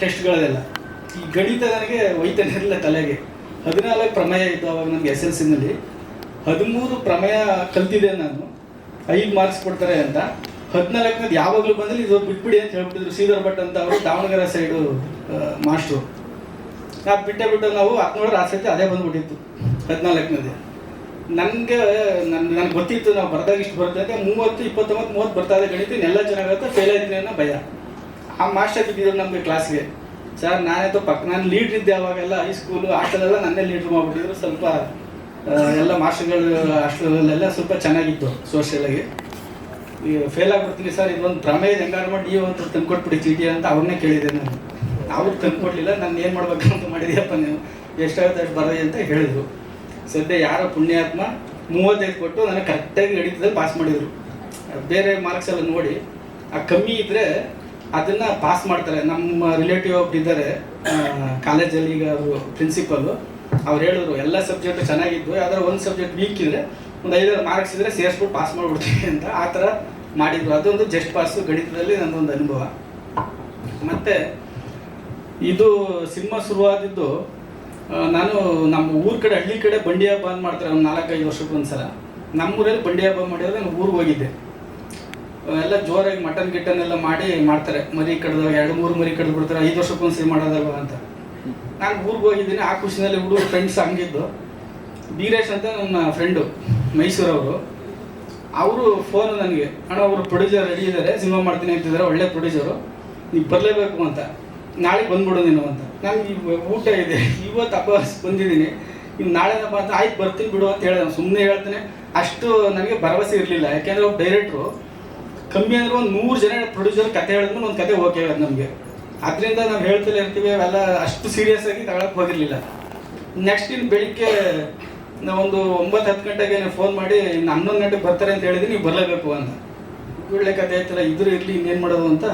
ಟೆಸ್ಟ್ಗಳಲ್ಲೆಲ್ಲ ಈ ಗಣಿತ ನನಗೆ ಒಯ್ತಾನೆ ಇರಲಿಲ್ಲ ತಲೆಗೆ. ಹದಿನಾಲ್ಕು ಪ್ರಮೇಯ ಇತ್ತು ಅವಾಗ ನನಗೆ ಎಸ್ ಎಲ್ ಸಿನಲ್ಲಿ ಹದಿಮೂರು ಪ್ರಮೇಯ ಕಲ್ತಿದ್ದೆ ನಾನು. ಐದು ಮಾರ್ಕ್ಸ್ ಕೊಡ್ತಾರೆ ಅಂತ. ಹದಿನಾಲ್ಕನೇದು ಯಾವಾಗಲೂ ಬಂದರೆ ಇದು ಬಿಟ್ಬಿಡಿ ಅಂತ ಹೇಳ್ಬಿಟ್ಟಿದ್ರು ಶ್ರೀಧರ್ ಭಟ್ ಅಂತ ಅವರು ದಾವಣಗೆರೆ ಸೈಡು ಮಾಸ್ಟ್ರು. ಅದು ಬಿಟ್ಟೆ ಬಿಟ್ಟು ನಾವು ಹದಿನೇಳರ ಆಸಕ್ತಿ ಅದೇ ಬಂದ್ಬಿಟ್ಟಿತ್ತು ಹದಿನಾಲ್ಕನೇದೇ. ನನಗೆ ನನ್ನ ನನಗೆ ಗೊತ್ತಿತ್ತು ನಾವು ಬರ್ದಾಗ ಇಷ್ಟು ಬರುತ್ತೆ ಮೂವತ್ತು, ಇಪ್ಪತ್ತೊಂಬತ್ತು, ಮೂವತ್ತು ಬರ್ತಾ ಇದೆ ಗಣಿತ ಇನ್ನೆಲ್ಲ ಚೆನ್ನಾಗಿರುತ್ತೆ ಫೇಲ್ ಆಯ್ತೀನಿ ಅನ್ನೋ ಭಯ. ಆ ಮಾಸ್ಟರ್ ಬಿದ್ದಿದ್ರು ನಮಗೆ ಕ್ಲಾಸ್ಗೆ ಸರ್ ನಾನಂತೂ ಪಕ್ಕ ನಾನು ಲೀಡ್ರ್ ಇದ್ದೆ ಅವಾಗೆಲ್ಲ ಹೈಸ್ಕೂಲು ಹಾಸ್ಟೆಲೆಲ್ಲ ನನ್ನೇ ಲೀಡ್ರ್ ಮಾಡ್ಬಿಟ್ಟಿದ್ರು. ಸ್ವಲ್ಪ ಎಲ್ಲ ಮಾಸ್ಟರ್ಗಳು ಹಾಸ್ಟೆಲಲ್ಲೆಲ್ಲ ಸ್ವಲ್ಪ ಚೆನ್ನಾಗಿತ್ತು ಸೋಷಿಯಲಾಗಿ ಈಗ ಫೇಲ್ ಆಗಿಬಿಡ್ತೀನಿ ಸರ್ ಇದೊಂದು ಪ್ರಮೇಯದ ಎನ್ವೈರ್ಮೆಂಟ್ ಈ ಒಂದು ತಂದು ತಂದ್ಕೊಟ್ಬಿಡಿ ಚೀಟಿ ಅಂತ ಅವ್ರನ್ನೇ ಕೇಳಿದೆ ನಾನು. ಅವ್ರು ತಂದ್ಕೊಡ್ಲಿಲ್ಲ, ನಾನು ಏನು ಮಾಡ್ಬೇಕು ಅಂತ ಮಾಡಿದ್ಯಪ್ಪ ನೀವು ಎಷ್ಟಾಗುತ್ತೆ ಅಷ್ಟು ಬರೋದಿ ಅಂತ ಹೇಳಿದರು. ಸದ್ಯ ಯಾರೋ ಪುಣ್ಯಾತ್ಮ ಮೂವತ್ತೈದು ಕೊಟ್ಟು ನನಗೆ ಕರೆಕ್ಟಾಗಿ ಗಣಿತದಲ್ಲಿ ಪಾಸ್ ಮಾಡಿದರು. ಬೇರೆ ಮಾರ್ಕ್ಸ್ ಎಲ್ಲ ನೋಡಿ, ಆ ಕಮ್ಮಿ ಇದ್ದರೆ ಅದನ್ನು ಪಾಸ್ ಮಾಡ್ತಾರೆ. ನಮ್ಮ ರಿಲೇಟಿವ್ ಒಬ್ರು ಇದ್ದಾರೆ. ಕಾಲೇಜಲ್ಲಿ ಈಗ ಅವರು ಪ್ರಿನ್ಸಿಪಲ್ಲು ಅವ್ರು ಹೇಳಿದ್ರು, ಎಲ್ಲ ಸಬ್ಜೆಕ್ಟ್ ಚೆನ್ನಾಗಿದ್ವು. ಯಾವ್ದಾದ್ರು ಒಂದು ಸಬ್ಜೆಕ್ಟ್ ವೀಕ್ ಇದ್ರೆ ಒಂದು ಐದಾರು ಮಾರ್ಕ್ಸ್ ಇದ್ರೆ ಸೇರಿಸ್ಬಿಟ್ಟು ಪಾಸ್ ಮಾಡ್ಬಿಡ್ತೀವಿ ಅಂತ ಆ ಥರ ಮಾಡಿದ್ರು. ಅದೊಂದು ಜಸ್ಟ್ ಪಾಸು ಗಣಿತದಲ್ಲಿ ನನ್ನದೊಂದು ಅನುಭವ. ಮತ್ತು ಇದು ಸಿನಿಮಾ ಶುರುವಾದಿದ್ದು ನಾನು ನಮ್ಮ ಊರ ಕಡೆ, ಹಳ್ಳಿ ಕಡೆ ಬಂಡಿ ಹಬ್ಬ ಅಂತ ಮಾಡ್ತಾರೆ. ಒಂದು ನಾಲ್ಕೈದು ವರ್ಷಕ್ಕೆ ನಮ್ಮ ನಮ್ಮೂರಲ್ಲಿ ಬಂಡಿ ಹಬ್ಬ ಮಾಡಿದ್ರೆ ನಾನು ಊರಿಗೆ ಹೋಗಿದ್ದೆ. ಎಲ್ಲ ಜೋರಾಗಿ ಮಟನ್, ಗಿಟನ್ ಎಲ್ಲ ಮಾಡಿ ಮಾಡ್ತಾರೆ. ಮರಿ ಕಡ್ದಾಗ ಎರಡು, ಮೂರು ಮರಿ ಕಡ್ದು ಬಿಡ್ತಾರೆ. ಐದು ವರ್ಷಕ್ಕೊಂದ್ಸರಿ ಮಾಡೋದಲ್ವ ಅಂತ. ನಾನು ಊರಿಗೆ ಹೋಗಿದ್ದೀನಿ. ಆ ಖುಷಿನಲ್ಲಿ ಹುಡುಗರು ಫ್ರೆಂಡ್ಸ್ ಹಂಗಿದ್ದು. ಬೀರೇಶ್ ಅಂತ ನನ್ನ ಫ್ರೆಂಡು ಮೈಸೂರವರು. ಅವರು ಫೋನ್ ನನಗೆ, ಅಣ್ಣ, ಅವರು ಪ್ರೊಡ್ಯೂಸರ್ ರೆಡಿ ಇದ್ದಾರೆ ಸಿನಿಮಾ ಮಾಡ್ತೀನಿ ಅಂತಿದ್ದಾರೆ ಒಳ್ಳೆ ಪ್ರೊಡ್ಯೂಸರು ನೀವು ಬರಲೇಬೇಕು ಅಂತ. ನಾಳೆ ಬಂದ್ಬಿಡು ನೀನು ಅಂತ. ನಾನು ಊಟ ಇದೆ. ಇವತ್ತು ಅಪ್ಪ ಬಂದಿದ್ದೀನಿ. ಇನ್ನು ನಾಳೆ ಅಂತ ಆಯ್ತು ಬರ್ತೀನಿ ಬಿಡು ಅಂತ ಹೇಳಿದೆ ಸುಮ್ಮನೆ ಹೇಳ್ತೇನೆ. ಅಷ್ಟು ನನಗೆ ಭರವಸೆ ಇರಲಿಲ್ಲ. ಯಾಕೆಂದ್ರೆ ಒಬ್ಬ ಡೈರೆಕ್ಟ್ರು ಕಮ್ಮಿ ಅಂದ್ರೆ ಒಂದು ನೂರು ಜನ ಪ್ರೊಡ್ಯೂಸರ್ ಕತೆ ಹೇಳಿದ್ರು ಒಂದು ಕತೆ ಓಕೆ ಹೇಳೋದು ನಮಗೆ. ಅದರಿಂದ ನಾವು ಹೇಳ್ತಲೇ ಇರ್ತೀವಿ ಅವೆಲ್ಲ ಅಷ್ಟು ಸೀರಿಯಸ್ ಆಗಿ ತಗೊಳಕ್ ಹೋಗಿರ್ಲಿಲ್ಲ. ನೆಕ್ಸ್ಟ್ ಇನ್ನು ಬೆಳಿಗ್ಗೆ ನಾವೊಂದು ಒಂಬತ್ತು ಹತ್ತು ಗಂಟೆಗೆ ಫೋನ್ ಮಾಡಿ ಇನ್ನು ಹನ್ನೊಂದು ಗಂಟೆಗೆ ಬರ್ತಾರೆ ಅಂತ ಹೇಳಿದ್ರೆ ನೀವು ಬರಲೇಬೇಕು ಅಂತ. ಒಳ್ಳೆ ಕತೆ ಆಯ್ತಲ್ಲ, ಇದ್ರು ಇರಲಿ, ಇನ್ನೇನು ಮಾಡೋದು ಅಂತ.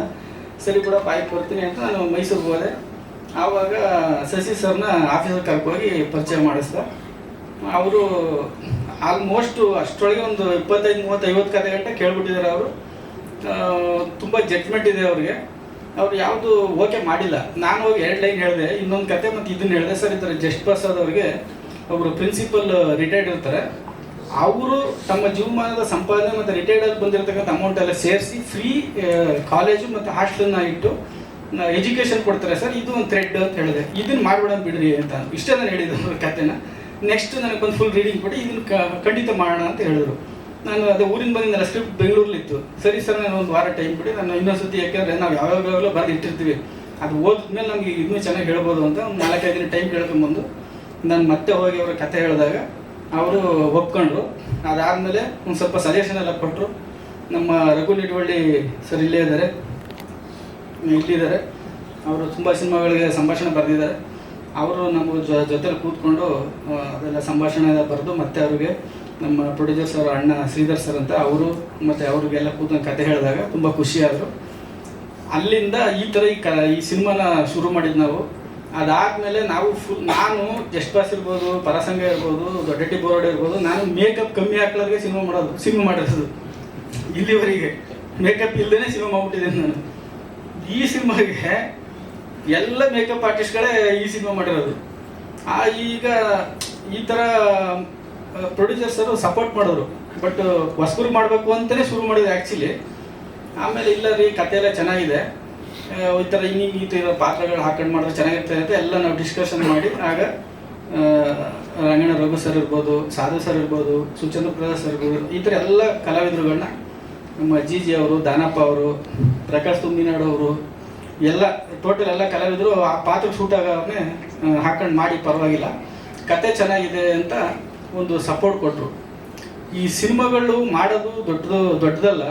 ಸರಿ ಕೂಡ ಬಾಯ್ಗೆ ಬರ್ತೀನಿ ಅಂತ ನಾನು ಮೈಸೂರಿಗೆ ಹೋದೆ. ಆವಾಗ ಶಶಿ ಸರ್ನ ಆಫೀಸಲ್ಲಿ ಕರ್ಕೋಗಿ ಪರಿಚಯ ಮಾಡಿಸ್ದ. ಅವರು ಆಲ್ಮೋಸ್ಟ್ ಅಷ್ಟರೊಳಗೆ ಒಂದು ಇಪ್ಪತ್ತೈದು ಮೂವತ್ತು ಐವತ್ತು ಕತೆ ಗಂಟೆ ಕೇಳ್ಬಿಟ್ಟಿದ್ದಾರೆ ಅವರು. ತುಂಬ ಜಡ್ಜ್ಮೆಂಟ್ ಇದೆ ಅವ್ರಿಗೆ. ಅವ್ರು ಯಾವುದು ಓಕೆ ಮಾಡಿಲ್ಲ. ನಾನು ಹೋಗಿ ಎರಡು ಲೈನ್ ಹೇಳಿದೆ, ಇನ್ನೊಂದು ಕತೆ ಮತ್ತು ಇದನ್ನು ಹೇಳಿದೆ. ಸರ್, ಈ ಥರ ಜಸ್ಟ್ ಪ್ರಸಾದ್ ಅವ್ರಿಗೆ ಒಬ್ಬರು ಪ್ರಿನ್ಸಿಪಲ್ ರಿಟೈರ್ಡ್ ಇರ್ತಾರೆ. ಅವರು ತಮ್ಮ ಜೀವಮಾನದ ಸಂಪಾದನೆ ಮತ್ತು ರಿಟೈರ್ಡಲ್ಲಿ ಬಂದಿರತಕ್ಕಂಥ ಅಮೌಂಟ್ ಎಲ್ಲ ಸೇರಿಸಿ ಫ್ರೀ ಕಾಲೇಜು ಮತ್ತು ಹಾಸ್ಟೆಲ್ನ ಇಟ್ಟು ಎಜುಕೇಷನ್ ಕೊಡ್ತಾರೆ. ಸರ್, ಇದು ಒಂದು ಥ್ರೆಡ್ ಅಂತ ಹೇಳಿದೆ. ಇದನ್ನು ಮಾಡ್ಬಿಡೋಣ ಬಿಡ್ರಿ ಅಂತ ಇಷ್ಟೇ ನಾನು ಹೇಳಿದ್ದು ಅವ್ರ ಕತೆನ ನೆಕ್ಸ್ಟ್ ನನಗೊಂದು ಫುಲ್ ರೀಡಿಂಗ್ ಕೊಟ್ಟು ಇದನ್ನ ಖಂಡಿತ ಮಾಡೋಣ ಅಂತ ಹೇಳಿದ್ರು. ನಾನು ಅದೇ ಊರಿಂದ ಬಂದಿದ್ದಲ್ಲ ಸ್ಕ್ರಿಪ್ಟ್ ಬೆಂಗಳೂರಲ್ಲಿತ್ತು. ಸರಿ ಸರ್, ನಾನು ಒಂದು ವಾರ ಟೈಮ್ ಕೊಡಿ, ನಾನು ಇನ್ನೊಂದ್ಸತಿ ಯಾಕೆಂದ್ರೆ ನಾವು ಯಾವಾಗಲೂ ಬರೆದು ಇಟ್ಟಿರ್ತೀವಿ. ಅದು ಓದಿದ್ಮೇಲೆ ನಮಗೆ ಇನ್ನೂ ಚೆನ್ನಾಗಿ ಹೇಳ್ಬೋದು ಅಂತ ಒಂದು ನಾಲ್ಕೈದು ದಿನ ಟೈಮ್ ಕೇಳ್ಕೊಂಬಂದು ನಾನು ಮತ್ತೆ ಹೋಗಿ ಅವರ ಕತೆ ಹೇಳಿದಾಗ ಅವರು ಒಪ್ಕೊಂಡ್ರು. ಅದಾದಮೇಲೆ ಒಂದು ಸ್ವಲ್ಪ ಸಜೆಷನ್ ಎಲ್ಲ ಕೊಟ್ಟರು ನಮ್ಮ ರಘು ನಿಟ್ವಳ್ಳಿ ಸರ್ ಇಲ್ಲೇ ಇದ್ದಾರೆ. ಇಲ್ಲಿದ್ದಾರೆ. ಅವರು ತುಂಬ ಸಿನಿಮಾಗಳಿಗೆ ಸಂಭಾಷಣೆ ಬರೆದಿದ್ದಾರೆ. ಅವರು ನಮ್ಮ ಜೊತೆಲಿ ಕೂತ್ಕೊಂಡು ಅದೆಲ್ಲ ಸಂಭಾಷಣೆ ಬರೆದು ಮತ್ತೆ ಅವ್ರಿಗೆ ನಮ್ಮ ಪ್ರೊಡ್ಯೂಸರ್ ಸರ್ ಅಣ್ಣ ಶ್ರೀಧರ್ ಸರ್ ಅಂತ ಅವರು ಮತ್ತು ಅವ್ರಿಗೆಲ್ಲ ಕೂತು ಕತೆ ಹೇಳಿದಾಗ ತುಂಬ ಖುಷಿಯಾದರು. ಅಲ್ಲಿಂದ ಈ ಥರ ಈ ಕ, ಈ ಸಿನಿಮಾನ ಶುರು ಮಾಡಿದ್ದು ನಾವು. ಅದಾದಮೇಲೆ ನಾವು ಫುಲ್ ನಾನು ಪಾಸ್ ಇರ್ಬೋದು, ಪರಸಂಗ ಇರ್ಬೋದು ದೊಡ್ಡಟ್ಟಿ ಬೋರ್ಡ್ ಇರ್ಬೋದು, ನಾನು ಮೇಕಪ್ ಕಮ್ಮಿ ಹಾಕ್ಲಾರ್ಗೆ ಸಿನಿಮಾ ಮಾಡೋದು, ಸಿನಿಮಾ ಮಾಡಿರೋದು. ಇಲ್ಲಿವರೆಗೆ ಮೇಕಪ್ ಇಲ್ಲದೇ ಸಿನಿಮಾ ಮಾಡ್ಬಿಟ್ಟಿದ್ದೀನಿ ನಾನು. ಈ ಸಿನಿಮಾಗೆ ಎಲ್ಲ ಮೇಕಪ್ ಆರ್ಟಿಸ್ಟ್ಗಳೇ ಈ ಸಿನಿಮಾ ಮಾಡಿರೋದು. ಆ ಈಗ ಈ ಥರ ಪ್ರೊಡ್ಯೂಸರ್ಸರು ಸಪೋರ್ಟ್ ಮಾಡೋರು ಬಟ್ ಹೊಸಬ್ರು ಮಾಡಬೇಕು ಅಂತಲೇ ಶುರು ಮಾಡಿದ್ರು ಆ್ಯಕ್ಚುಲಿ ಆಮೇಲೆ ಇಲ್ಲ ರೀ ಕತೆ ಎಲ್ಲ ಚೆನ್ನಾಗಿದೆ. ಈ ಥರ ಇನ್ನಿಂಗ್ ಈ ಥರ ಪಾತ್ರಗಳು ಹಾಕೊಂಡು ಮಾಡಿದ್ರೆ ಚೆನ್ನಾಗಿರ್ತದೆ ಅಂತ ಎಲ್ಲ ನಾವು ಡಿಸ್ಕಷನ್ ಮಾಡಿ. ಆಗ ರಂಗಣ ರಘು ಸರ್ ಇರ್ಬೋದು, ಸಾಧು ಸರ್ ಇರ್ಬೋದು, ಸುಚಂದ್ರ ಪ್ರಸಾದ್ ಸರ್ ಇರ್ಬೋದು, ಈ ಥರ ಎಲ್ಲ ಕಲಾವಿದರುಗಳನ್ನ ನಮ್ಮ ಜಿ ಜಿ ಅವರು, ದಾನಪ್ಪ ಅವರು, ಪ್ರಕಾಶ್ ತುಂಬಿನಾಡು ಅವರು, ಎಲ್ಲ ಟೋಟಲ್ ಎಲ್ಲ ಕಲಾವಿದರು ಆ ಪಾತ್ರ ಶೂಟ್ ಆಗೋನೇ ಹಾಕೊಂಡು ಮಾಡಿ, ಪರವಾಗಿಲ್ಲ. ಕತೆ ಚೆನ್ನಾಗಿದೆ ಅಂತ ಒಂದು ಸಪೋರ್ಟ್ ಕೊಟ್ಟರು ಈ ಸಿನಿಮಾಗಳು ಮಾಡೋದು ದೊಡ್ಡದು, ದೊಡ್ಡದಲ್ಲ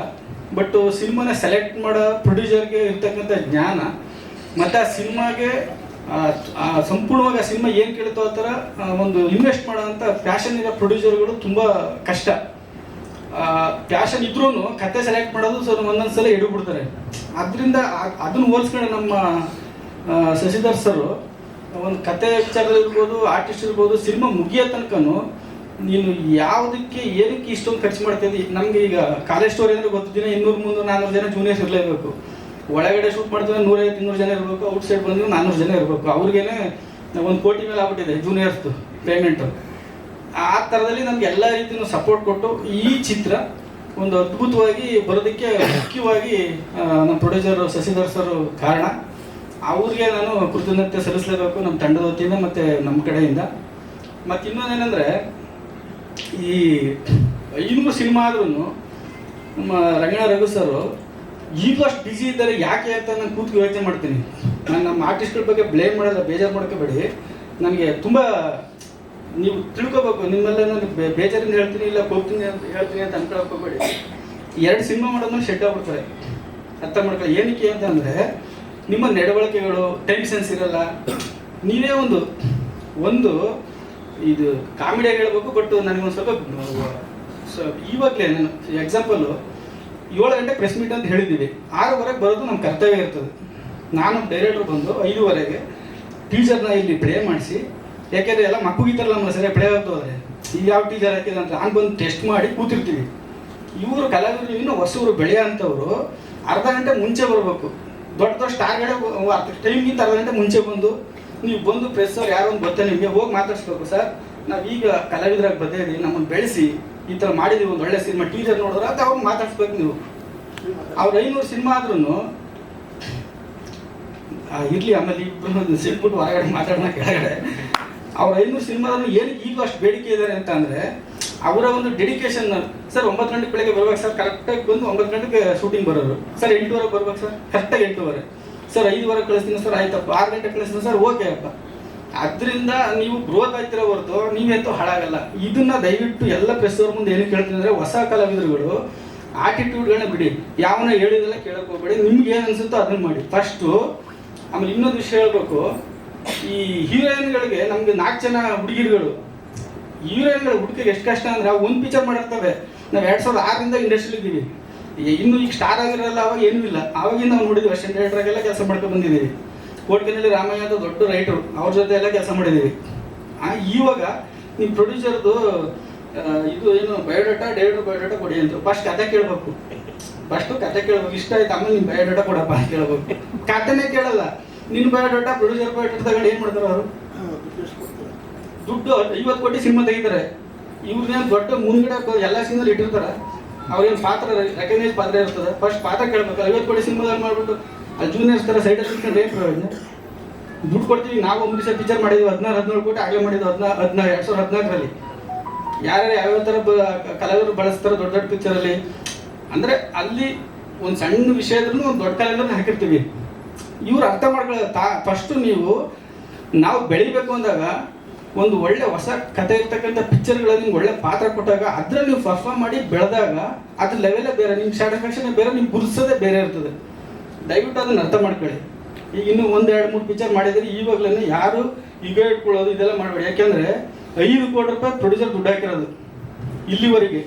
ಬಟ್ ಸಿನಿಮಾನ ಸೆಲೆಕ್ಟ್ ಮಾಡೋ ಪ್ರೊಡ್ಯೂಸರ್ಗೆ ಇರ್ತಕ್ಕಂಥ ಜ್ಞಾನ, ಮತ್ತು ಆ ಸಿನಿಮಾಗೆ ಸಂಪೂರ್ಣವಾಗಿ ಆ ಸಿನಿಮಾ ಏನು ಕೇಳುತ್ತೋ ಆ ಥರ ಒಂದು ಇನ್ವೆಸ್ಟ್ ಮಾಡೋಂಥ ಪ್ಯಾಷನ್ ಇರೋ ಪ್ರೊಡ್ಯೂಸರ್ಗಳು ತುಂಬ ಕಷ್ಟ. ಫ್ಯಾಷನ್ ಇದ್ರೂ ಕತೆ ಸೆಲೆಕ್ಟ್ ಮಾಡೋದು ಸರ್ ಒಂದೊಂದು ಸಲ ಬಿಡ್ತಾರೆ ಅದರಿಂದ ಅದನ್ನು ಹೋಲಿಸ್ಕೊಂಡು ನಮ್ಮ ಶಶಿಧರ್ ಸರ್, ಒಂದು ಕತೆ ವಿಚಾರದಲ್ಲಿ ಇರ್ಬೋದು ಆರ್ಟಿಸ್ಟ್ ಇರ್ಬೋದು, ಸಿನಿಮಾ ಮುಗಿಯೋ ತನಕನೂ ನೀನು ಯಾವುದಕ್ಕೆ, ಏನಕ್ಕೆ ಇಷ್ಟೊಂದು ಖರ್ಚು ಮಾಡ್ತಾ ಇದ್ದಿ? ನಮಗೆ ಈಗ ಕಾಲೇಜ್ ಸ್ಟೋರಿ ಅಂದರೆ ದಿನ ಇನ್ನೂರು, ಮುನ್ನೂರು ನಾನ್ನೂರು ಜನ ಜೂನಿಯರ್ಸ್ ಇರಲೇಬೇಕು. ಒಳಗಡೆ ಶೂಟ್ ಮಾಡ್ತೀವಿ ನೂರೈವತ್ತು, ಇನ್ನೂರು ಜನ ಇರಬೇಕು. ಔಟ್ ಸೈಡ್ ಬಂದ್ರೆ ನಾನ್ನೂರು ಜನ ಇರಬೇಕು. ಅವ್ರಿಗೇನೆ ಒಂದು ಕೋಟಿ ಮೇಲೆ ಆಗ್ಬಿಟ್ಟಿದೆ ಜೂನಿಯರ್ಸ್ದು ಪೇಮೆಂಟು ಆ ಥರದಲ್ಲಿ ನಮ್ಗೆ ಎಲ್ಲ ರೀತಿಯೂ ಸಪೋರ್ಟ್ ಕೊಟ್ಟು ಈ ಚಿತ್ರ ಒಂದು ಅದ್ಭುತವಾಗಿ ಬರೋದಕ್ಕೆ ಮುಖ್ಯವಾಗಿ ನಮ್ಮ ಪ್ರೊಡ್ಯೂಸರ್ ಶಶಿಧರ್ ಸರ್ ಕಾರಣ. ಅವ್ರಿಗೆ ನಾನು ಕೃತಜ್ಞತೆ ಸಲ್ಲಿಸಲೇಬೇಕು ನಮ್ಮ ತಂಡದ ವತಿಯಿಂದ ಮತ್ತು ನಮ್ಮ ಕಡೆಯಿಂದ. ಮತ್ತು ಇನ್ನೊಂದೇನೆಂದರೆ ಈ ಐನೂರು ಸಿನಿಮಾ ಆದ್ರೂ ನಮ್ಮ ರಂಗಣ ರಘು ಸರ್ ಈಗಲೂ ಅಷ್ಟು ಬ್ಯುಸಿ ಇದ್ದಾರೆ ಯಾಕೆ ಅಂತ ನಾನು ಕೂತ್ಕೊ ಯೋಚನೆ ಮಾಡ್ತೀನಿ. ನಾನು ನಮ್ಮ ಆರ್ಟಿಸ್ಟ್ಗಳ ಬಗ್ಗೆ ಬ್ಲೇಮ್ ಮಾಡೋಲ್ಲ, ಬೇಜಾರು ಮಾಡ್ಕೋಬೇಡಿ ನನಗೆ ತುಂಬ ನೀವು ತಿಳ್ಕೊಬೇಕು ನಿಮ್ಮೆಲ್ಲ ನಾನು ಬೇಜಾರಿಂದ ಹೇಳ್ತೀನಿ, ಇಲ್ಲ ಹೋಗ್ತೀನಿ ಅಂತ ಹೇಳ್ತೀನಿ ಅಂತ ಅನ್ಕೊಳಕ್ ಎರಡು ಸಿನಿಮಾ ಮಾಡೋದ್ಮೇಲೆ ಶೆಡ್ ಆಗ್ಬಿಡ್ತಾರೆ. ಅರ್ಥ ಮಾಡ್ಕೊಳ್ಳಿ, ಏನಕ್ಕೆ ಅಂತಂದರೆ ನಿಮ್ಮ ನಡವಳಿಕೆಗಳು ಟೈಮ್ ಸೆನ್ಸ್ ಇರಲ್ಲ. ನೀವೇ ಒಂದು ಒಂದು ಇದು ಕಾಮಿಡಿಯಾಗಿ ಹೇಳ್ಬೇಕು ಬಟ್ ನನಗೊಂದು ಸ್ವಲ್ಪ, ಸೊ, ಇವಾಗಲೇ ನಾನು ಎಕ್ಸಾಂಪಲು ಏಳು ಗಂಟೆ ಪ್ರೆಸ್ ಮೀಟ್ ಅಂತ ಹೇಳಿದ್ದೀವಿ. ಆರೂವರೆಗೆ ಬರೋದು ನಮ್ಮ ಕರ್ತವ್ಯ ಇರ್ತದೆ. ನಾನು ಡೈರೆಕ್ಟ್ರ್ ಬಂದು ಐದೂವರೆಗೆ ಟೀಚರ್ನ ಇಲ್ಲಿ ಪ್ಲೇ ಮಾಡಿಸಿ, ಯಾಕೆಂದರೆ ಎಲ್ಲ ಮಕ್ಕಳಿಗಿತ್ತಾರಲ್ಲ ನಮ್ಮ ಸರಿ ಪ್ಲೇ ಆಗ್ತದೆ ಈಗ ಯಾವ ಟೀಚರ್ ಹಾಕಿದ ಅಂತ ನಾನು ಬಂದು ಟೆಸ್ಟ್ ಮಾಡಿ ಕೂತಿರ್ತೀವಿ. ಇವರು ಕಲಾವಿದರು ಇನ್ನು ಹೊಸವರು ಬೆಳೆಯ ಅಂತವರು ಅರ್ಧ ಗಂಟೆ ಮುಂಚೆ ಬರಬೇಕು. ದೊಡ್ಡ ದೊಡ್ಡ ಸ್ಟಾರ್ಗಳೇ ಟೈಮ್ಗಿಂತ ಅರ್ಧ ಗಂಟೆ ಮುಂಚೆ ಬಂದು ನೀವು ಬಂದು ಪ್ರೆಸ್ ಅವ್ರು ಯಾರೋ ಒಂದು ಗೊತ್ತಾ ನಿಮಗೆ? ಹೋಗಿ ಮಾತಾಡಿಸ್ಬೇಕು ಸರ್. ನಾವು ಈಗ ಕಲಾವಿದರಾಗಿ ಬದೇರಿ ನಮ್ಮನ್ನು ಬೆಳೆಸಿ ಈ ಥರ ಮಾಡಿದೀವಿ, ಒಂದು ಒಳ್ಳೆ ಸಿನಿಮಾ ಟೀಚರ್ ನೋಡಿದ್ರೆ ಅದು ಅವ್ರು ಮಾತಾಡ್ಸ್ಬೇಕು ನೀವು. ಅವ್ರ ಐನೂರು ಸಿನಿಮಾ ಆದ್ರೂ ಇರ್ಲಿ ಆಮೇಲೆ ಇಬ್ಬರು ಸಿಕ್ಬಿಟ್ಟು ಹೊರಗಡೆ ಮಾತಾಡೋಣ ಕೆಳಗಡೆ. ಅವ್ರ ಐನೂರು ಸಿನಿಮಾದನ್ನು ಏನಕ್ಕೆ ಈಗ ಅಷ್ಟು ಬೇಡಿಕೆ ಇದ್ದಾರೆ ಅಂತ ಅಂದರೆ, ಅವರ ಒಂದು ಡೆಡಿಕೇಶನ್ ಸರ್, ಒಂಬತ್ತು ಗಂಟೆಗೆ ಬೆಳಗ್ಗೆ ಬರ್ಬೇಕು ಸರ್. ಕರೆಕ್ಟಾಗಿ ಬಂದು ಒಂಬತ್ತು ಗಂಟೆಗೆ ಶೂಟಿಂಗ್ ಬರೋರು. ಸರ್, ಎಂಟೂವರೆಗೆ ಬರ್ಬೇಕು ಸರ್. ಕರೆಕ್ಟಾಗಿ ಎಂಟೂವರೆ. ಸರ್, ಐದುವರೆ ಕಳಿಸ್ತೀನಿ ಸರ್, ಆಯ್ತಪ್ಪ. ಆರು ಗಂಟೆ ಕಳಿಸ್ತೀನಿ ಸರ್, ಓಕೆ ಅಪ್ಪ. ಅದರಿಂದ ನೀವು ಗ್ರೋತ್ ಆಗ್ತಿರೋ ಹೊರತು ನೀವೆಂತೂ ಹಾಳಾಗಲ್ಲ. ಇದನ್ನ ದಯವಿಟ್ಟು ಎಲ್ಲ ಪ್ರೆಸ್ಸವ್ರ ಮುಂದೆ ಏನು ಕೇಳ್ತೀನಿ ಅಂದರೆ ಹೊಸ ಕಲಾವಿದರುಗಳು ಆಟಿಟ್ಯೂಡ್ಗಳನ್ನ ಬಿಡಿ. ಯಾವನ್ನ ಹೇಳಿದೆಲ್ಲ ಕೇಳಕ್ ಹೋಗ್ಬೇಡಿ. ನಿಮ್ಗೆ ಏನು ಅನ್ಸುತ್ತೋ ಅದನ್ನ ಮಾಡಿ. ಫಸ್ಟು ಆಮೇಲೆ ಇನ್ನೊಂದು ವಿಷಯ ಹೇಳ್ಬೇಕು. ಈ ಹೀರೋಯಿನ್ಗಳಿಗೆ ನಮ್ಗೆ ನಾಲ್ಕು ಜನ ಹುಡುಗಿರುಗಳು. ಹೀರೋಯಿನ್ಗಳ ಹುಡುಕಿಗೆ ಎಷ್ಟು ಕಷ್ಟ ಅಂದ್ರೆ ಒಂದು ಪಿಕ್ಚರ್ ಮಾಡಿರ್ತವೆ. ನಾವು ಎರಡು ಸಾವಿರದ ಆರರಿಂದ ಇಂಡಸ್ಟ್ರಿಲಿ ಇದ್ದೀವಿ. ಇನ್ನು ಈಗ ಸ್ಟಾರ್ ಆಗಿರಲ್ಲ, ಅವಾಗ ಏನೂ ಇಲ್ಲ. ಅವಾಗಿಂದ ನಾವು ನೋಡಿದ್ವಿ ಅಷ್ಟೇ. ಡೈರೆಕ್ಟರಾಗೆಲ್ಲ ಕೆಲಸ ಮಾಡ್ಕೊಂಡು ಬಂದಿದ್ದೀವಿ. ಕೋಟ್ಕಿನಲ್ಲಿ ರಾಮಯ್ಯ ಅಂತ ದೊಡ್ಡ ರೈಟರು ಅವ್ರ ಜೊತೆ ಎಲ್ಲ ಕೆಲಸ ಮಾಡಿದ್ದೀವಿ. ಆ, ಇವಾಗ ನಿಮ್ಮ ಪ್ರೊಡ್ಯೂಸರ್ದು ಇದು ಏನು ಬಯೋಡಾಟಾ ಡೈರೆಕ್ಟರ್ ಬಯೋಡಾಟಾ ಕೊಡಿ ಅಂತ. ಫಸ್ಟ್ ಕತೆ ಕೇಳಬೇಕು. ಫಸ್ಟ್ ಕತೆ ಕೇಳಬೇಕು. ಇಷ್ಟ ಆಯ್ತು, ಆಮೇಲೆ ನಿಮ್ಮ ಬಯೋಡಾಟಾ ಕೊಡಪ್ಪ ಅಂತ ಕೇಳಬೇಕು. ಕತೆನೇ ಕೇಳಲ್ಲ. ನಿನ್ನ ಬಯೋಡಾಟಾ ಪ್ರೊಡ್ಯೂಸರ್ ಬಯೋಡಾಟಾ ತಗೊಂಡು ಏನು ಮಾಡ್ತಾರೆ ಅವರು? ದುಡ್ಡು, ಐವತ್ತು ಕೋಟಿ ಸಿನಿಮಾ ತೆಗಿತಾರೆ. ಇವ್ರನ್ನೇನು ದೊಡ್ಡ ಮುಂದ್ಗಡೆ ಎಲ್ಲ ಸಿನಿಮಾ ಇಟ್ಟಿರ್ತಾರೆ. ಅವ್ರೇನು ಪಾತ್ರ ರೆಕಗ್ನೈಸ್ ಪಾತ್ರ ಇರ್ತದೆ? ಫಸ್ಟ್ ಪಾತ್ರ ಕೇಳ್ಬೇಕು ಐವತ್ತು ಕೋಟಿ ಸಿನಿಮಾದಲ್ಲಿ ಮಾಡ್ಬಿಟ್ಟು, ಅಲ್ಲಿ ಜೂನಿಯರ್ಸ್ ಥರ ಸೈಡ್ ಸಿಕ್ಕೊಂಡು ಏನು ಪ್ರಯೋಜನ ದುಡ್ಡು ಕೊಡ್ತೀವಿ, ನಾವು ಒಂದು ದಿವಸ ಪಿಕ್ಚರ್ ಮಾಡಿದ್ವಿ, ಹದಿನಾರು ಹದಿನೇಳು ಕೋಟಿ ಆಗಲೇ ಮಾಡಿದ್ವಿ, ಹದಿನಾ ಹದಿನಾರು ಎರಡು ಸಾವಿರದ ಹದಿನಾಲ್ಕರಲ್ಲಿ. ಯಾರ್ಯಾರು ಯಾವ್ಯಾವ ಥರ ಕಲಾವಿದರು ಬಳಸ್ತಾರೆ ದೊಡ್ಡ ದೊಡ್ಡ ಪಿಕ್ಚರಲ್ಲಿ ಅಂದರೆ ಅಲ್ಲಿ ಒಂದು ಸಣ್ಣ ವಿಷಯದ್ರೂ ಒಂದು ದೊಡ್ಡ ಕಲಾವಿದರನ್ನ ಹಾಕಿರ್ತೀವಿ. ಇವ್ರು ಅರ್ಥ ಮಾಡ್ಕೊಳ್ಳೋ ತಾ ಫಸ್ಟು ನೀವು, ನಾವು ಬೆಳಿಬೇಕು ಅಂದಾಗ ಒಂದು ಒಳ್ಳೆ ಹೊಸ ಕತೆ ಇರ್ತಕ್ಕಂಥ ಪಿಕ್ಚರ್ಗಳಲ್ಲಿ ನಿಮ್ಗೆ ಒಳ್ಳೆ ಪಾತ್ರ ಕೊಟ್ಟಾಗ ಅದ್ರಲ್ಲಿ ನೀವು ಪರ್ಫಾರ್ಮ್ ಮಾಡಿ ಬೆಳೆದಾಗ ಅದ್ರ ಲೆವೆಲೇ ಬೇರೆ ನಿಮ್ಮ ಸ್ಯಾಟಿಸ್ಫ್ಯಾಕ್ಷನ್ ಬೇರೆ, ನಿಮ್ಗೆ ಗುರುಸೋದೇ ಬೇರೆ ಇರ್ತದೆ. ದಯವಿಟ್ಟು ಅದನ್ನ ಅರ್ಥ ಮಾಡ್ಕೊಳ್ಳಿ. ಈಗ ಇನ್ನೂ ಒಂದು, ಎರಡು, ಮೂರು ಪಿಕ್ಚರ್ ಮಾಡಿದರೆ ಇವಾಗಲೇ ಯಾರು ಈಗ ಇಟ್ಕೊಳ್ಳೋದು ಇದೆಲ್ಲ ಮಾಡಬೇಡಿ. ಯಾಕೆಂದರೆ ಐದು ಕೋಟಿ ರೂಪಾಯಿ ಪ್ರೊಡ್ಯೂಸರ್ ದುಡ್ಡು ಹಾಕಿರೋದು ಇಲ್ಲಿವರೆಗೆ.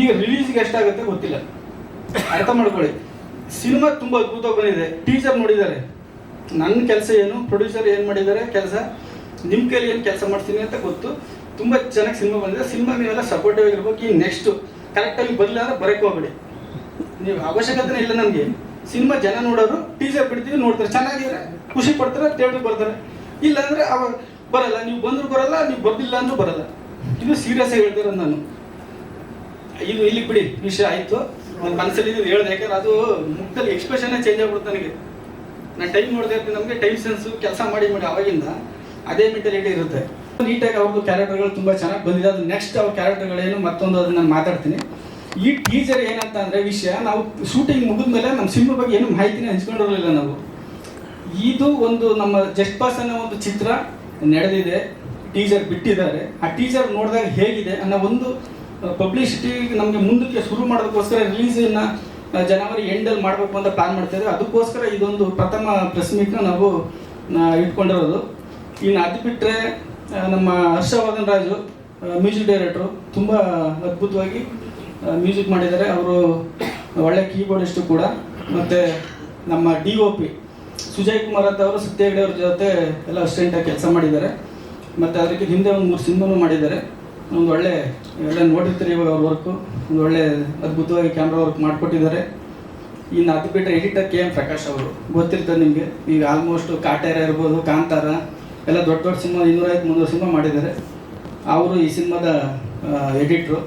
ಈಗ ರಿಲೀಸ್ಗೆ ಎಷ್ಟಾಗುತ್ತೆ ಗೊತ್ತಿಲ್ಲ. ಅರ್ಥ ಮಾಡ್ಕೊಳ್ಳಿ. ಸಿನಿಮಾ ತುಂಬ ಅದ್ಭುತವಾಗಿ ಬಂದಿದೆ. ಟೀಚರ್ ನೋಡಿದ್ದಾರೆ. ನನ್ನ ಕೆಲಸ ಏನು? ಪ್ರೊಡ್ಯೂಸರ್ ಏನು ಮಾಡಿದ್ದಾರೆ? ಕೆಲಸ ನಿಮ್ಮ ಕೈಲಿ ಏನು ಕೆಲಸ ಮಾಡ್ತೀನಿ ಅಂತ ಗೊತ್ತು. ತುಂಬ ಚೆನ್ನಾಗಿ ಸಿನಿಮಾ ಬಂದಿದೆ. ಸಿನಿಮಾ ನೀವೆಲ್ಲ ಸಪೋರ್ಟಿವ್ ಆಗಿರ್ಬೇಕು. ಈ ನೆಕ್ಸ್ಟ್ ಕರೆಕ್ಟಾಗಿ ಬರಲಿಲ್ಲ ಅಂದ್ರೆ ಬರೋಕ್ಕೆ ಹೋಗ್ಬೇಡಿ. ನೀವು ಅವಶ್ಯಕತೆ ಇಲ್ಲ ನಮಗೆ. ಸಿನಿಮಾ ಜನ ನೋಡೋರು ಟೀಸರ್ ಬಿಡ್ತೀವಿ, ನೋಡ್ತಾರೆ. ಚೆನ್ನಾಗಿದ್ರೆ ಖುಷಿ ಪಡ್ತಾರೆ ಥಿಯೇಟ್ರಿಗೆ ಬರ್ತಾರೆ. ಇಲ್ಲ ಅಂದ್ರೆ ಅವಾಗ ಬರಲ್ಲ. ನೀವು ಬಂದ್ರು ಬರಲ್ಲ, ನೀವು ಬರ್ದಿಲ್ಲ ಅಂದ್ರೂ ಬರಲ್ಲ. ಇದು ಸೀರಿಯಸ್ ಆಗಿ ಹೇಳ್ತಿರೋದು ನಾನು. ಇದು ಇಲ್ಲಿ ಬಿಡಿ, ವಿಷಯ ಆಯ್ತು. ನನ್ನ ಮನಸ್ಸಲ್ಲಿ ಇದು ಹೇಳ್ದೆ. ಯಾಕಂದ್ರೆ ಅದು ಮುಖದಲ್ಲಿ ಎಕ್ಸ್ಪ್ರೆಷನ್ನೇ ಚೇಂಜ್ ಆಗ್ಬಿಡುತ್ತೆ ನನಗೆ. ನಾನು ಟೈಮ್ ನೋಡ್ತಾ ಇರ್ತೀನಿ ನಮಗೆ ಟೈಮ್ ಸೆನ್ಸು ಕೆಲಸ ಮಾಡಿ ಮಾಡಿ ಅವಾಗಿಂದ ಅದೇ ಮೆಂಟಾಲಿಟಿ ಇರುತ್ತೆ. ನೀಟಾಗಿ ಅವ್ರದ್ದು ಕ್ಯಾರೆಕ್ಟರ್ಗಳು ತುಂಬ ಚೆನ್ನಾಗಿ ಬಂದಿದೆ. ಅದು ನೆಕ್ಸ್ಟ್ ಅವ್ರ ಕ್ಯಾರೆಕ್ಟರ್ಗಳೇನು ಮತ್ತೊಂದು ಅದನ್ನು ನಾನು ಮಾತಾಡ್ತೀನಿ. ಈ ಟೀಚರ್ ಏನಂತ ಅಂದರೆ ವಿಷಯ, ನಾವು ಶೂಟಿಂಗ್ ಮುಗಿದ್ಮೇಲೆ ನಮ್ಮ ಸಿನಿಮಾ ಬಗ್ಗೆ ಏನು ಮಾಹಿತಿನ ಹಂಚ್ಕೊಂಡಿರಲಿಲ್ಲ ನಾವು. ಇದು ಒಂದು ನಮ್ಮ ಜಸ್ಟ್ ಪಾಸ್ ಅನ್ನೋ ಒಂದು ಚಿತ್ರ ನಡೆದಿದೆ. ಟೀಚರ್ ಬಿಟ್ಟಿದ್ದಾರೆ. ಆ ಟೀಚರ್ ನೋಡಿದಾಗ ಹೇಗಿದೆ ಅನ್ನೋ ಒಂದು ಪಬ್ಲಿಸಿಟಿ ನಮಗೆ ಮುಂದಕ್ಕೆ ಶುರು ಮಾಡೋದಕ್ಕೋಸ್ಕರ ರಿಲೀಸನ್ನು ಜನವರಿ ಎಂಡಲ್ಲಿ ಮಾಡಬೇಕು ಅಂತ ಪ್ಲಾನ್ ಮಾಡ್ತಾ ಇದ್ದಾರೆ ಅದಕ್ಕೋಸ್ಕರ ಇದೊಂದು ಪ್ರಥಮ ಪ್ರೆಸ್ ಮೀಟ್ನ ನಾವು ಇಟ್ಕೊಂಡಿರೋದು. ಇನ್ನು ಅದು ಬಿಟ್ಟರೆ ನಮ್ಮ ಹರ್ಷವರ್ಧನ್ ರಾಜು ಮ್ಯೂಸಿಕ್ ಡೈರೆಕ್ಟ್ರು, ತುಂಬ ಅದ್ಭುತವಾಗಿ ಮ್ಯೂಸಿಕ್ ಮಾಡಿದ್ದಾರೆ. ಅವರು ಒಳ್ಳೆ ಕೀಬೋರ್ಡಿಸ್ಟು ಕೂಡ. ಮತ್ತು ನಮ್ಮ D O P, Sujay Kumar ಅಂತ ಅವರು ಸತ್ಯ ಅವ್ರ ಜೊತೆ ಎಲ್ಲ ಅಸ್ಟೆಂಟಾಗಿ ಕೆಲಸ ಮಾಡಿದ್ದಾರೆ. ಮತ್ತು ಅದಕ್ಕೆ ಹಿಂದೆ ಒಂದು ಮೂರು ಸಿನಿಮಾನು ಮಾಡಿದ್ದಾರೆ. ಒಂದು ಒಳ್ಳೆ, ಎಲ್ಲ ನೋಡಿರ್ತೀರಿ ಇವಾಗ ಅವ್ರ ವರ್ಕು. ಒಂದು ಒಳ್ಳೆ ಅದ್ಭುತವಾಗಿ ಕ್ಯಾಮ್ರಾ ವರ್ಕ್ ಮಾಡಿಕೊಟ್ಟಿದ್ದಾರೆ. ಇನ್ನು ಅದು ಬಿಟ್ಟರೆ ಎಡಿಟರ್ ಕೆ ಎಂ ಪ್ರಕಾಶ್ ಅವರು. ಗೊತ್ತಿರ್ತದೆ ನಿಮಗೆ. ಈಗ ಆಲ್ಮೋಸ್ಟ್ ಕಾಟೇರ ಇರ್ಬೋದು, ಕಾಂತಾರ. ಎಲ್ಲ ದೊಡ್ಡ ದೊಡ್ಡ ಸಿನಿಮಾ, ಇನ್ನೂರೈವತ್ತು, ಮುನ್ನೂರು ಸಿನಿಮಾ ಮಾಡಿದ್ದಾರೆ. ಅವರು ಈ ಸಿನಿಮಾದ ಎಡಿಟ್ರು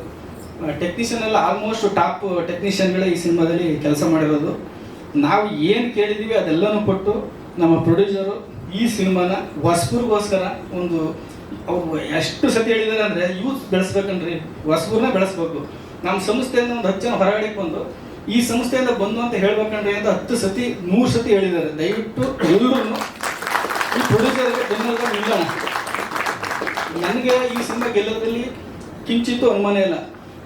ಟೆಕ್ನಿಷಿಯನ್ ಎಲ್ಲ ಆಲ್ಮೋಸ್ಟ್ ಟಾಪ್ ಟೆಕ್ನಿಷಿಯನ್ಗಳೇ ಈ ಸಿನಿಮಾದಲ್ಲಿ ಕೆಲಸ ಮಾಡಿರೋದು. ನಾವು ಏನು ಕೇಳಿದ್ದೀವಿ ಅದೆಲ್ಲನೂ ಕೊಟ್ಟು ನಮ್ಮ ಪ್ರೊಡ್ಯೂಸರು ಈ ಸಿನಿಮಾನ ಹೊಸಬರಿಗೋಸ್ಕರ ಒಂದು, ಅವ್ರು ಎಷ್ಟು ಸತಿ ಹೇಳಿದ್ದಾರೆ ಅಂದರೆ ಯೂತ್ ಬೆಳೆಸ್ಬೇಕನ್ರಿ ಹೊಸಬರನ್ನ ಬೆಳೆಸ್ಬೇಕು. ನಮ್ಮ ಸಂಸ್ಥೆಯಿಂದ ಒಂದು ಹತ್ತು ಜನ ಹೊರಗಡೆ ಬಂದು, ಈ ಸಂಸ್ಥೆಯಿಂದ ಬಂದು ಅಂತ ಹೇಳ್ಬೇಕನ್ರಿ ಅಂತ ಹತ್ತು ಸತಿ, ನೂರು ಸತಿ ಹೇಳಿದ್ದಾರೆ. ದಯವಿಟ್ಟು ಎಲ್ಲರೂ ಈ ಜನರಲ್ ಇಲ್ಲ ನನಗೆ ಈ ಸಿನಿಮಾ ಗೆಲ್ಲೋದ್ರಲ್ಲಿ ಕಿಂಚಿತ್ತು ಅನುಮಾನ ಇಲ್ಲ.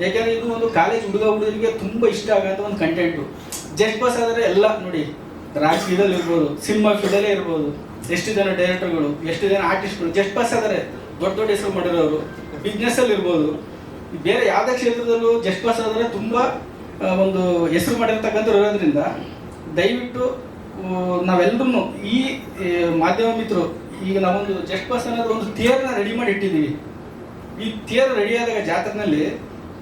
ಯಾಕೆಂದ್ರೆ ಇದು ಒಂದು ಕಾಲೇಜ್ ಹುಡುಗ ಹುಡುಗರಿಗೆ ತುಂಬ ಇಷ್ಟ ಆಗಂತ ಒಂದು ಕಂಟೆಂಟು ಜಸ್ಟ್ ಬಸ್ ಆದರೆ ಎಲ್ಲ ನೋಡಿ, ರಾಜಕೀಯದಲ್ಲಿ ಇರ್ಬೋದು, ಸಿನಿಮಾ ಫೀಲ್ಡಲ್ಲೇ ಇರ್ಬೋದು, ಎಷ್ಟು ಜನ ಡೈರೆಕ್ಟರ್ಗಳು ಎಷ್ಟು ಜನ ಆರ್ಟಿಸ್ಟ್ಗಳು ಜಸ್ಟ್ ಬಸ್ ಆದರೆ ದೊಡ್ಡ ದೊಡ್ಡ ಹೆಸರು ಮಾಡಿರೋರು ಬಿಸ್ನೆಸ್ಸಲ್ಲಿ ಇರ್ಬೋದು. ಬೇರೆ ಯಾವುದೇ ಕ್ಷೇತ್ರದಲ್ಲೂ ಜಸ್ಟ್ ಬಸ್ ಆದರೆ ತುಂಬ ಒಂದು ಹೆಸರು ಮಾಡಿರ್ತಕ್ಕಂಥವ್ರು ಇರೋದ್ರಿಂದ ದಯವಿಟ್ಟು ನಾವೆಲ್ಲರೂ ಈ ಮಾಧ್ಯಮ ಮಿತ್ರರು, ಈಗ ನಾವೊಂದು ಜಸ್ಟ್ ಬಸ್ ಅನ್ನೋದು ಒಂದು ಥಿಯರ್ನ ರೆಡಿ ಮಾಡಿ ಇಟ್ಟಿದ್ದೀವಿ. ಈ ಥಿಯರ್ ರೆಡಿ ಆದಾಗ ಜಾತ್ರೆನಲ್ಲಿ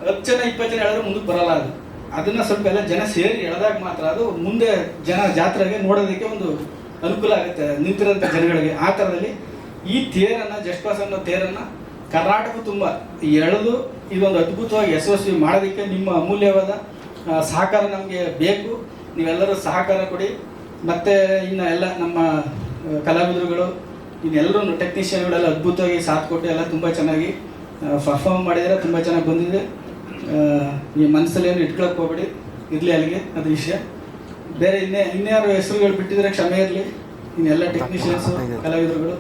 ಹತ್ತು ಜನ, ಇಪ್ಪತ್ತು ಜನ ಹೇಳಿದ್ರೆ ಮುಂದಕ್ಕೆ ಬರಲ್ಲ ಅದು. ಅದನ್ನು ಸ್ವಲ್ಪ ಎಲ್ಲ ಜನ ಸೇರಿ ಎಳೆದಾಗ ಮಾತ್ರ ಅದು ಮುಂದೆ ಜನ ಜಾತ್ರೆಗೆ ನೋಡೋದಕ್ಕೆ ಒಂದು ಅನುಕೂಲ ಆಗುತ್ತೆ, ನಿಂತಿರೋಂಥ ಜನಗಳಿಗೆ. ಆ ಥರದಲ್ಲಿ ಈ ತೇರನ್ನು ಜಸ್ಟ್ ಪಾಸ್ ಅನ್ನೋ ತೇರನ್ನು ಕರ್ನಾಟಕ ತುಂಬ ಎಳೆದು, ಇದೊಂದು ಅದ್ಭುತವಾಗಿ ಯಶಸ್ವಿ ಮಾಡೋದಕ್ಕೆ ನಿಮ್ಮ ಅಮೂಲ್ಯವಾದ ಸಹಕಾರ ನಮಗೆ ಬೇಕು. ನೀವೆಲ್ಲರೂ ಸಹಕಾರ ಕೊಡಿ. ಮತ್ತು ಇನ್ನು ಎಲ್ಲ ನಮ್ಮ ಕಲಾವಿದರುಗಳು ಇನ್ನೆಲ್ಲರೂ ಟೆಕ್ನಿಷಿಯನ್ಗಳೆಲ್ಲ ಅದ್ಭುತವಾಗಿ ಸಾಥ್ ಕೊಟ್ಟು ಎಲ್ಲ ತುಂಬ ಚೆನ್ನಾಗಿ ಪರ್ಫಾರ್ಮ್ ಮಾಡಿದರೆ ತುಂಬ ಚೆನ್ನಾಗಿ ಬಂದಿದೆ. ಈ ಮನಸ್ಸಲ್ಲಿ ಏನು ಇಟ್ಕೊಳಕ್ಕೆ ಹೋಗ್ಬೇಡಿ. ಇರಲಿ ಅಲ್ಲಿಗೆ ಅದು ವಿಷಯ. ಬೇರೆ ಇನ್ನೇ ಇನ್ಯಾರು ಹೆಸರುಗಳು ಬಿಟ್ಟಿದ್ರೆ ಕ್ಷಮೆ ಇರಲಿ. ಇನ್ನೆಲ್ಲ ಟೆಕ್ನಿಷಿಯನ್ಸು ಕಲಾವಿದರುಗಳು.